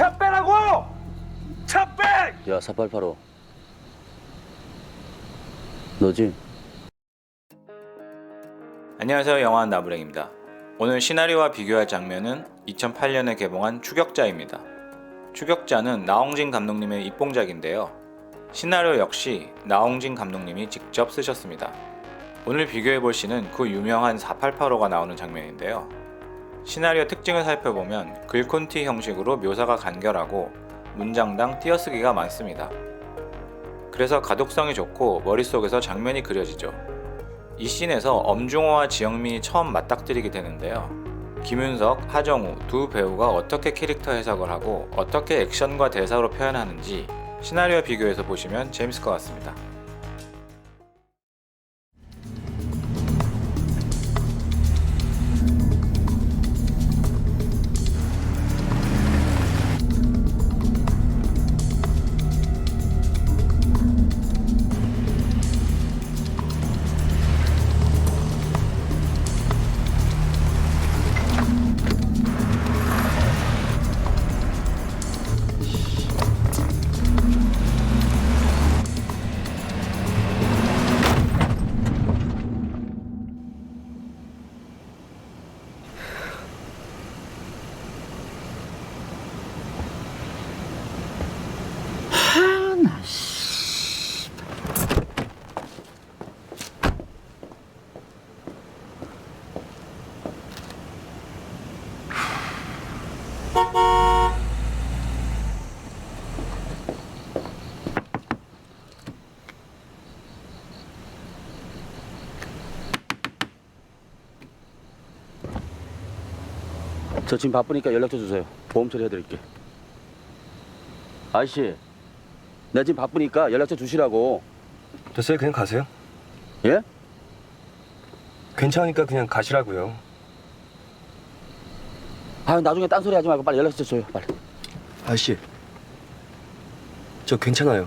차 빼라고! 차 빼! 야, 4885. 너지? 안녕하세요. 영화한 나부랭입니다. 오늘 시나리오와 비교할 장면은 2008년에 개봉한 추격자입니다. 추격자는 나홍진 감독님의 입봉작인데요. 시나리오 역시 나홍진 감독님이 직접 쓰셨습니다. 오늘 비교해볼 씬은 그 유명한 4885가 나오는 장면인데요. 시나리오 특징을 살펴보면 글콘티 형식으로 묘사가 간결하고 문장당 띄어쓰기가 많습니다. 그래서 가독성이 좋고 머릿속에서 장면이 그려지죠. 이 씬에서 엄중호와 지영민이 처음 맞닥뜨리게 되는데요. 김윤석, 하정우 두 배우가 어떻게 캐릭터 해석을 하고 어떻게 액션과 대사로 표현하는지 시나리오 비교해서 보시면 재밌을 것 같습니다. 저 지금 바쁘니까 연락처 주세요. 보험 처리해드릴게. 아저씨, 나 지금 바쁘니까 연락처 주시라고. 됐어요, 그냥 가세요. 예? 괜찮으니까 그냥 가시라고요. 아, 나중에 딴소리 하지 말고 빨리 연락처 줘요, 빨리. 아저씨, 저 괜찮아요.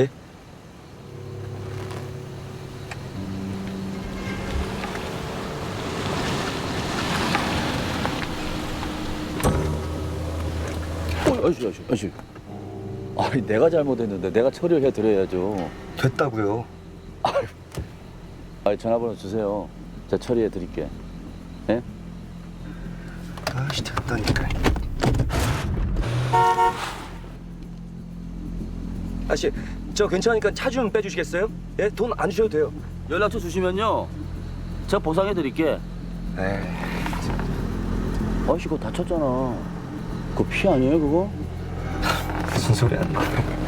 예? 어, 아저씨, 아저씨, 아저씨. 아니, 내가 잘못했는데 내가 처리를 해드려야죠. 됐다고요. 아니, 전화번호 주세요. 제가 처리해 드릴게. 예? 아씨, 됐다니까. 아저씨, 저 괜찮으니까 차 좀 빼주시겠어요? 예? 돈 안 주셔도 돼요. 연락처 주시면요. 제가 보상해 드릴게. 에이, 아저씨, 그거 다쳤잖아. 그거 피 아니에요, 그거? 무슨 소리 하는 거야? 야!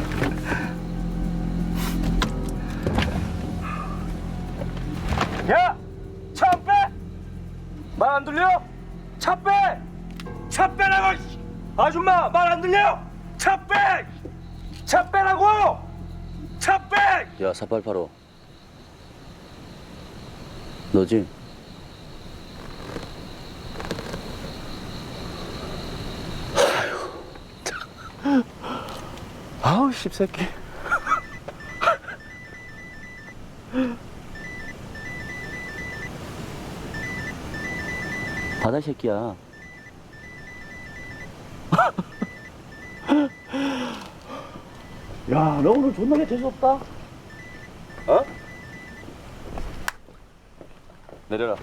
차 빼! 차 빼라고! 씨! 아줌마 말 안 들려? 차 빼! 차 빼라고! 차 빼! 야, 4885. 너지? 아우 씹새끼 바다 새끼야. 야, 너 오늘 존나게 재수없다. 어? 내려라.